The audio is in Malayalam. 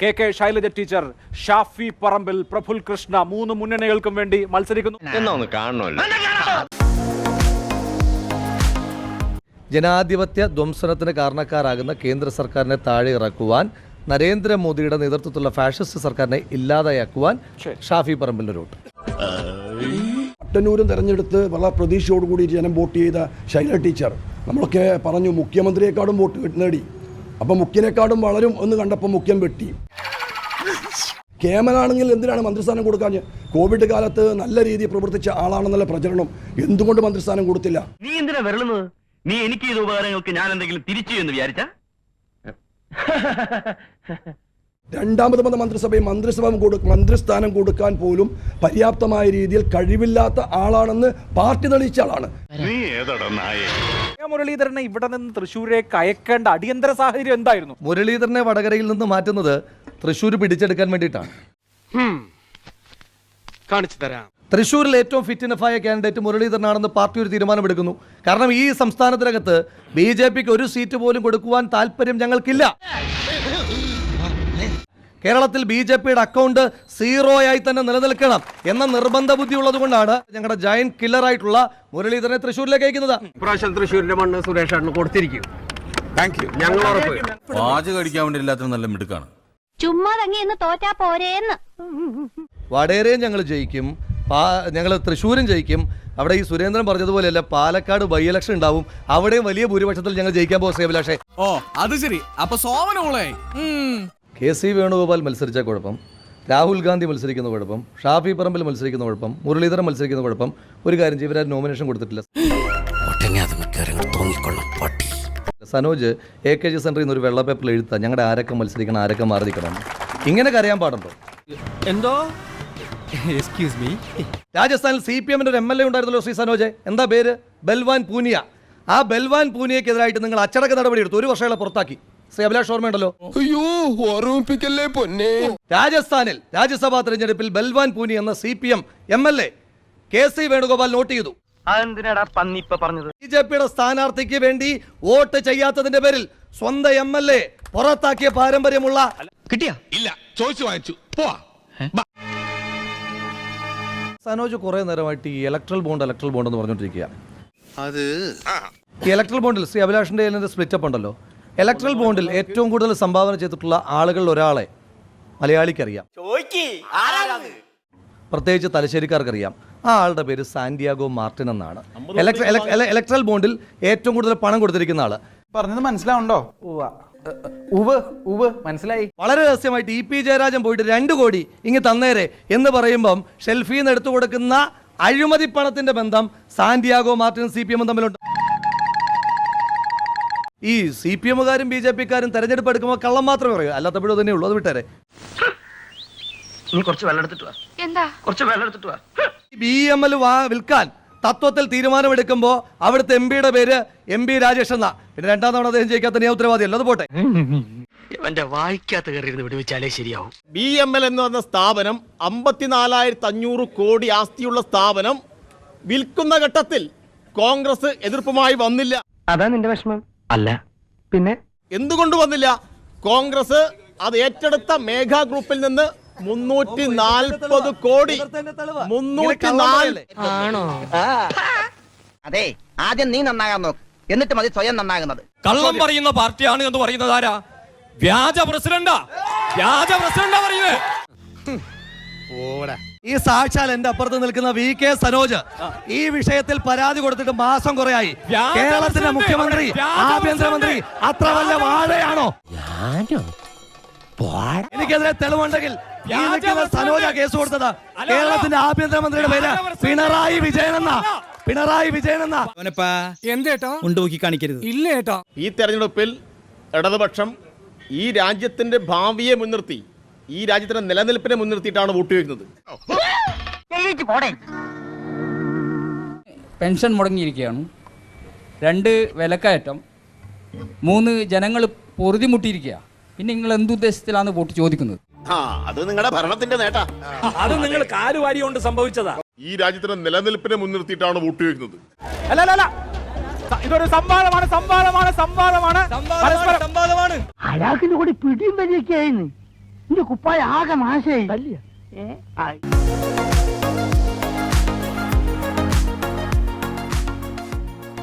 K K Shailaja teacher Shafi Parambil Praful Krishna മൂന്ന് മുന്നണികൾക്കും വേണ്ടി മത്സരിക്കുന്നു. ജനാധിപത്യ ധ്വംസനത്തിന് കാരണക്കാരാകുന്ന കേന്ദ്ര സർക്കാരിനെ താഴെ ഇറക്കുവാൻ നരേന്ദ്രമോദിയുടെ നേതൃത്വത്തിലുള്ള ഫാഷിസ്റ്റ് സർക്കാരിനെ ഇല്ലാതെയാക്കുവാൻ ഷാഫി പറമ്പിലിന്റെ റൂട്ട് പട്ടന്നൂരും തെരഞ്ഞെടുത്ത് വളരെ പ്രതീക്ഷയോടുകൂടി ജനം വോട്ട് ചെയ്ത ശൈല ടീച്ചർ നമ്മളൊക്കെ പറഞ്ഞു മുഖ്യമന്ത്രിയെക്കാളും വോട്ട് നേടി. അപ്പം മുഖ്യനെക്കാളും വളരും എന്ന് കണ്ടപ്പോൾ മുഖ്യം വെട്ടി. കേമനാണെങ്കിൽ എന്തിനാണ് മന്ത്രിസ്ഥാനം കൊടുക്കാൻ കോവിഡ് കാലത്ത് നല്ല രീതിയിൽ പ്രവർത്തിച്ച ആളാണെന്നുള്ള പ്രചരണം എന്തുകൊണ്ട് മന്ത്രിസ്ഥാനം കൊടുത്തില്ല? നീ എന്തിനാ വരളുന്നത്? നീ എനിക്ക് ചെയ്ത ഉപകാരങ്ങൾക്ക് ഞാൻ എന്തെങ്കിലും തിരിച്ചു എന്ന് വിചാരിച്ച? രണ്ടാമത് വന്ന മന്ത്രിസഭയിൽ മന്ത്രിസഭ കൊടു മന്ത്രിസ്ഥാനം കൊടുക്കാൻ പോലും പര്യാപ്തമായ രീതിയിൽ കഴിവില്ലാത്ത ആളാണെന്ന് പാർട്ടി തെളിയിച്ച ആളാണ്. നീ ഏതടാ നായേ. മുരളീധരനെ ഇവിടെ നിന്ന് തൃശ്ശൂരേക്ക് അയക്കേണ്ട അടിയന്തര സാഹചര്യം എന്തായിരുന്നു? മുരളീധരനെ വടകരയിൽ നിന്ന് മാറ്റുന്നത് തൃശ്ശൂർ പിടിച്ചെടുക്കാൻ വേണ്ടിയിട്ടാണ്. കാണിച്ചു തരാം. തൃശ്ശൂരിൽ ഏറ്റവും ഫിറ്റിനഫായ കാൻഡിഡേറ്റ് മുരളീധരനാണെന്ന് പാർട്ടി ഒരു തീരുമാനമെടുക്കുന്നു. കാരണം ഈ സംസ്ഥാനത്തിനകത്ത് ബി ജെ പിക്ക് ഒരു സീറ്റ് പോലും കൊടുക്കുവാൻ താല്പര്യം ഞങ്ങൾക്കില്ല. കേരളത്തിൽ ബി ജെ പിയുടെ അക്കൗണ്ട് സീറോ ആയി തന്നെ നിലനിൽക്കണം എന്ന നിർബന്ധ ബുദ്ധി ഉള്ളത് കൊണ്ടാണ് ഞങ്ങളുടെ ജയന്റ് കില്ലർ ആയിട്ടുള്ള മുരളീധരനെ തൃശ്ശൂരിലേക്ക് അയക്കുന്നത്. ഇപ്രാവശ്യം തൃശ്ശൂരിന്റെ മണ്ണ് സുരേഷാണ് കൊടുത്തിരിക്കും. ഞങ്ങൾ ഉറപ്പ്. പാചകം അടിക്കാൻ വേണ്ടി എല്ലാത്തിനും നല്ല മിടുക്കാണ്. ചുമ്മാ തങ്ങി എന്ന് തോറ്റാ പോരേന്ന്. വടേരയും ഞങ്ങൾ ജയിക്കും പാ ഞങ്ങൾ തൃശ്ശൂരും ജയിക്കും. അവിടെ ഈ സുരേന്ദ്രൻ പറഞ്ഞതുപോലെയല്ല പാലക്കാട് ബൈ ഇലക്ഷൻ ഉണ്ടാവും. അവിടെയും വലിയ ഭൂരിപക്ഷത്തിൽ ഞങ്ങൾ ജയിക്കാൻ പോകും സേവിലാഷേ ഓ അത് ശരി. അപ്പൊ സോമനോളെ കെ സി വേണുഗോപാൽ മത്സരിച്ച കുഴപ്പം. രാഹുൽ ഗാന്ധി മത്സരിക്കുന്ന കുഴപ്പം. ഷാഫി പറമ്പിൽ മത്സരിക്കുന്ന കുഴപ്പം. മുരളീധരൻ മത്സരിക്കുന്ന കുഴപ്പം. ഒരു കാര്യം ചെയ്യും, ഇവരാരും നോമിനേഷൻ കൊടുത്തിട്ടില്ല. സനോജ് എ കെ ജി സെന്ററിൽ നിന്ന് ഒരു വെള്ള പേപ്പറിൽ എഴുത്താ ഞങ്ങളുടെ ആരൊക്കെ മത്സരിക്കണം ആരൊക്കെ മാറി നിൽക്കണം ഇങ്ങനെ കരയാൻ പാടുണ്ടോ? എന്തോ? എക്സ്ക്യൂസ് മീ രാജസ്ഥാനിൽ സി പി എമ്മിന്റെ ഒരു എം എൽ എ ഉണ്ടായിരുന്നല്ലോ ശ്രീ സനോജ്. എന്താ പേര്? ബൽവാൻ പൂനിയ. ആ ബൽവാൻ പൂനിയക്കെതിരായിട്ട് നിങ്ങൾ അച്ചടക്ക നടപടി എടുത്തു ഒരു വർഷങ്ങളെ പുറത്താക്കി. അഭിലാഷ് ഓർമ്മയുണ്ടല്ലോ? അയ്യോ ഓർമ്മിപ്പിക്കല്ലേ പൊന്നെ? രാജസ്ഥാനിൽ രാജ്യസഭാ തെരഞ്ഞെടുപ്പിൽ ബൽവാൻ പൂനി എന്ന C P M M L A K C Venugopal note ചെയ്തു. അതെന്തിനാടാ പന്നി ഇപ്പൊ പറഞ്ഞത്? ബി ജെ പിയുടെ സ്ഥാനാർത്ഥിക്ക് വേണ്ടി വോട്ട് ചെയ്യാത്തതിന്റെ പേരിൽ സ്വന്തം എം എൽ എ പുറത്താക്കിയ പാരമ്പര്യമുള്ള കിട്ടിയാ? ഇല്ല ചോദിച്ചു വാങ്ങിച്ചു. പോവാ. സനോജ് കുറെ നേരമായിട്ട് ഈ ഇലക്ട്രൽ ബോണ്ട് ഇലക്ട്രൽ ബോണ്ട് എന്ന് പറഞ്ഞുകൊണ്ടിരിക്കുകയാണ്. അത് ഈ ഇലക്ട്രൽ ബോണ്ടിൽ ശ്രീ അഭിലാഷിന്റെ സ്പ്ലിറ്റ് അപ്പ് ഉണ്ടല്ലോ. ഇലക്ട്രൽ ബോണ്ടിൽ ഏറ്റവും കൂടുതൽ സംഭാവന ചെയ്തിട്ടുള്ള ആളുകളിൽ ഒരാളെ മലയാളിക്കറിയാം. പ്രത്യേകിച്ച് തലശ്ശേരിക്കാർക്കറിയാം. ആ ആളുടെ പേര് സാന്റിയാഗോ മാർട്ടിൻ എന്നാണ്. ഇലക്ട്ര- ഇലക്ട്ര- ഇലക്ട്രൽ ബോണ്ടിൽ ഏറ്റവും കൂടുതൽ പണം കൊടുത്തിരിക്കുന്ന ആൾ. പറഞ്ഞത് മനസ്സിലാവുണ്ടോ? ഉവ് ഉവ് മനസ്സിലായി? വളരെ രഹസ്യമായിട്ട് ഇ പി ജയരാജൻ പോയിട്ട് രണ്ട് കോടി ഇങ്ങ് തന്നേരെ എന്ന് പറയുമ്പം ഷെൽഫിൽ നിന്ന് എടുത്തു കൊടുക്കുന്ന അഴിമതി പണത്തിന്റെ ബന്ധം സാന്റിയാഗോ മാർട്ടിനും സി പി എമ്മും തമ്മിലുണ്ട്. ഈ സി പി എമ്മുകാരും ബി ജെ പിക്കാരും തെരഞ്ഞെടുപ്പ് എടുക്കുമ്പോൾ കള്ളം മാത്രമേ പറയൂ. അല്ലാത്തപ്പോഴും തന്നെ ഉള്ളൂ. അത് വിട്ടേരെ. നീ കുറച്ച് വെള്ളം എടുത്തിട്ട് വാ. എന്താ? കുറച്ച് വെള്ളം എടുത്തിട്ട് വാ. ബി എം എൽ വാ വിൽക്കാൻ തത്വത്തിൽ തീരുമാനമെടുക്കുമ്പോൾ അവിടുത്തെ എം പിയുടെ പേര് എം പി രാജേഷ് എന്ന. പിന്നെ രണ്ടാം തവണ അദ്ദേഹം ജയിക്കാത്ത ഞാൻ ഉത്തരവാദിയല്ല അത് പോട്ടെ. എന്റെ വായിക്കാത്ത കയറിയിരുന്ന് വിടുവിച്ചാലേ ശരിയാവും. ബി എം എൽ എന്ന് പറഞ്ഞ സ്ഥാപനം അമ്പത്തിനാലായിരത്തി അഞ്ഞൂറ് കോടി ആസ്തിയുള്ള സ്ഥാപനം വിൽക്കുന്ന ഘട്ടത്തിൽ കോൺഗ്രസ് എതിർപ്പുമായി വന്നില്ല. അതാ നിന്റെ വിഷമം. അല്ല. പിന്നെ? എന്തുകൊണ്ട് വന്നില്ല? കോൺഗ്രസ് അത് ഏറ്റെടുത്ത മേഘാ ഗ്രൂപ്പിൽ നിന്ന് മുന്നൂറ്റി നാൽപ്പത് കോടി മുന്നൂറ്റി നാല് അതെ ആദ്യം നീ നന്നാകാൻ നോക്ക്. എന്നിട്ട് മതി സ്വയം നന്നാകുന്നത്. കള്ളം പറയുന്ന പാർട്ടിയാണ് എന്ന് പറയുന്നത് ആരാ? വ്യാജ പ്രസിഡന്റാ. വ്യാജ പ്രസിഡന്റാ പറയുന്നത്. ഈ സാക്ഷാൽ എന്റെ അപ്പുറത്ത് നിൽക്കുന്ന വി കെ സനോജ് ഈ വിഷയത്തിൽ പരാതി കൊടുത്തിട്ട് മാസം കുറയായി. കേരളത്തിന്റെ മുഖ്യമന്ത്രി ആഭ്യന്തരമന്ത്രി. അത്ര വല്ല വാഴയാണോ? എനിക്കെതിരെ തെളിവുണ്ടെങ്കിൽ സനോജ കേസ് കൊടുത്തത്. കേരളത്തിന്റെ ആഭ്യന്തരമന്ത്രിയുടെ പേര് പിണറായി വിജയൻ എന്ന പിണറായി വിജയൻ എന്ന എന്തേട്ടോ ഉണ്ടോക്കി കാണിക്കരുത്. ഇല്ല ഏട്ടാ. ഈ തെരഞ്ഞെടുപ്പിൽ ഇടതുപക്ഷം ഈ രാജ്യത്തിന്റെ ഭാവിയെ മുൻനിർത്തി ഈ രാജ്യത്തിന്റെ നിലനിൽപ്പിനെ മുൻനിർത്തിയിട്ടാണ് വോട്ട് ചെയ്യുന്നത് പോടേ. പെൻഷൻ മുടങ്ങിയിരിക്കുകയാണ്. രണ്ട് വിലക്കയറ്റം. മൂന്ന് ജനങ്ങൾ പൊറുതിമുട്ടിയിരിക്കുക പിന്നെ നിങ്ങൾ എന്തുദ്ദേശത്തിലാണ് വോട്ട് ചോദിക്കുന്നത്? അത് നിങ്ങളുടെ ഭരണത്തിന്റെ നേട്ടാ. അത് നിങ്ങൾ കാലുവാരി കൊണ്ട് സംഭവിച്ചതാ. ഈ രാജ്യത്തിന്റെ നിലനിൽപ്പിനെ മുൻനിർത്തിയിട്ടാണ് വോട്ട് ചോദിക്കുന്നത്. അല്ലല്ല അല്ല അല്ല. സംവാദമാണ് ഇതൊരു സംവാദമാണ്. സംവാദമാണ് സംവാദമാണ്. സംവാദമാണ് കൂടി പിടിയും വലിയൊക്കെയായിരുന്നു കുപ്പായ ആകെ നാശായി